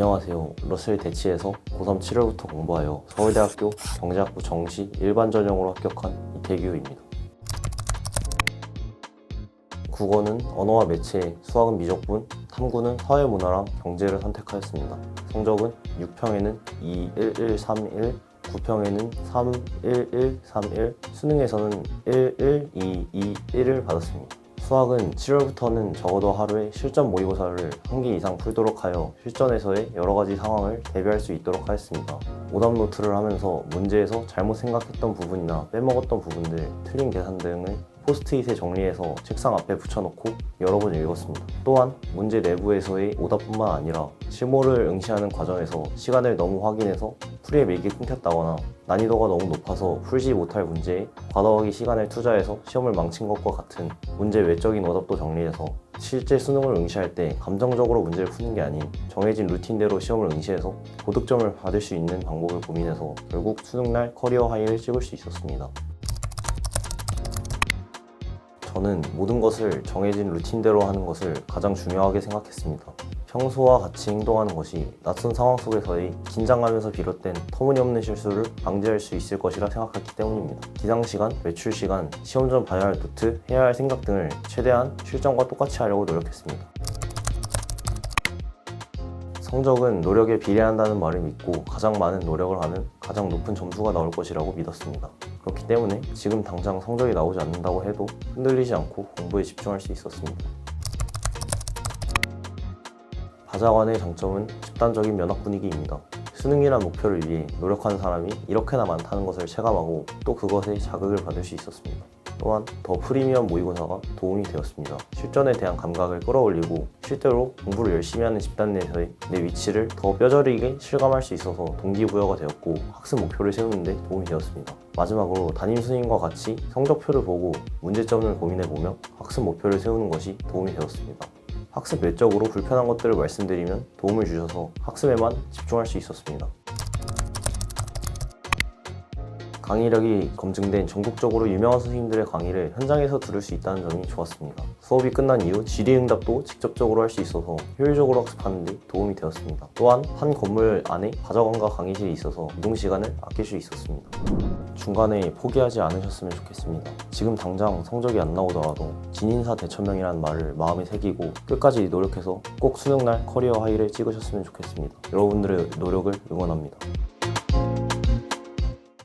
안녕하세요. 러셀 대치에서 고3 7월부터 공부하여 서울대학교 경제학부 정시 일반 전형으로 합격한 이태규입니다. 국어는 언어와 매체, 수학은 미적분, 탐구는 사회문화랑 경제를 선택하였습니다. 성적은 6평에는 21131, 9평에는 31131, 수능에서는 11221을 받았습니다. 수학은 7월부터는 적어도 하루에 실전 모의고사를 한 개 이상 풀도록 하여 실전에서의 여러 가지 상황을 대비할 수 있도록 하였습니다. 오답 노트를 하면서 문제에서 잘못 생각했던 부분이나 빼먹었던 부분들, 틀린 계산 등을 포스트잇에 정리해서 책상 앞에 붙여놓고 여러 번 읽었습니다. 또한 문제 내부에서의 오답뿐만 아니라 실무를 응시하는 과정에서 시간을 너무 확인해서 풀이에 맥이 끊겼다거나 난이도가 너무 높아서 풀지 못할 문제에 과도하게 시간을 투자해서 시험을 망친 것과 같은 문제 외적인 오답도 정리해서 실제 수능을 응시할 때 감정적으로 문제를 푸는 게 아닌 정해진 루틴대로 시험을 응시해서 고득점을 받을 수 있는 방법을 고민해서 결국 수능날 커리어 하이를 찍을 수 있었습니다. 저는 모든 것을 정해진 루틴대로 하는 것을 가장 중요하게 생각했습니다. 평소와 같이 행동하는 것이 낯선 상황 속에서의 긴장감에서 비롯된 터무니없는 실수를 방지할 수 있을 것이라 생각했기 때문입니다. 기상 시간, 외출 시간, 시험 전 봐야 할 노트, 해야 할 생각 등을 최대한 실전과 똑같이 하려고 노력했습니다. 성적은 노력에 비례한다는 말을 믿고 가장 많은 노력을 하면 가장 높은 점수가 나올 것이라고 믿었습니다. 그렇기 때문에 지금 당장 성적이 나오지 않는다고 해도 흔들리지 않고 공부에 집중할 수 있었습니다. 바자관의 장점은 집단적인 면학 분위기입니다. 수능이란 목표를 위해 노력하는 사람이 이렇게나 많다는 것을 체감하고 또 그것에 자극을 받을 수 있었습니다. 또한 더 프리미엄 모의고사가 도움이 되었습니다. 실전에 대한 감각을 끌어올리고 실제로 공부를 열심히 하는 집단 내에서의 내 위치를 더 뼈저리게 실감할 수 있어서 동기부여가 되었고 학습 목표를 세우는데 도움이 되었습니다. 마지막으로 담임 스님과 같이 성적표를 보고 문제점을 고민해보며 학습 목표를 세우는 것이 도움이 되었습니다. 학습 외적으로 불편한 것들을 말씀드리면 도움을 주셔서 학습에만 집중할 수 있었습니다. 강의력이 검증된 전국적으로 유명한 선생님들의 강의를 현장에서 들을 수 있다는 점이 좋았습니다. 수업이 끝난 이후 질의응답도 직접적으로 할 수 있어서 효율적으로 학습하는 데 도움이 되었습니다. 또한 한 건물 안에 바자관과 강의실이 있어서 이동 시간을 아낄 수 있었습니다. 중간에 포기하지 않으셨으면 좋겠습니다. 지금 당장 성적이 안 나오더라도 진인사 대천명이라는 말을 마음에 새기고 끝까지 노력해서 꼭 수능날 커리어 하이를 찍으셨으면 좋겠습니다. 여러분들의 노력을 응원합니다.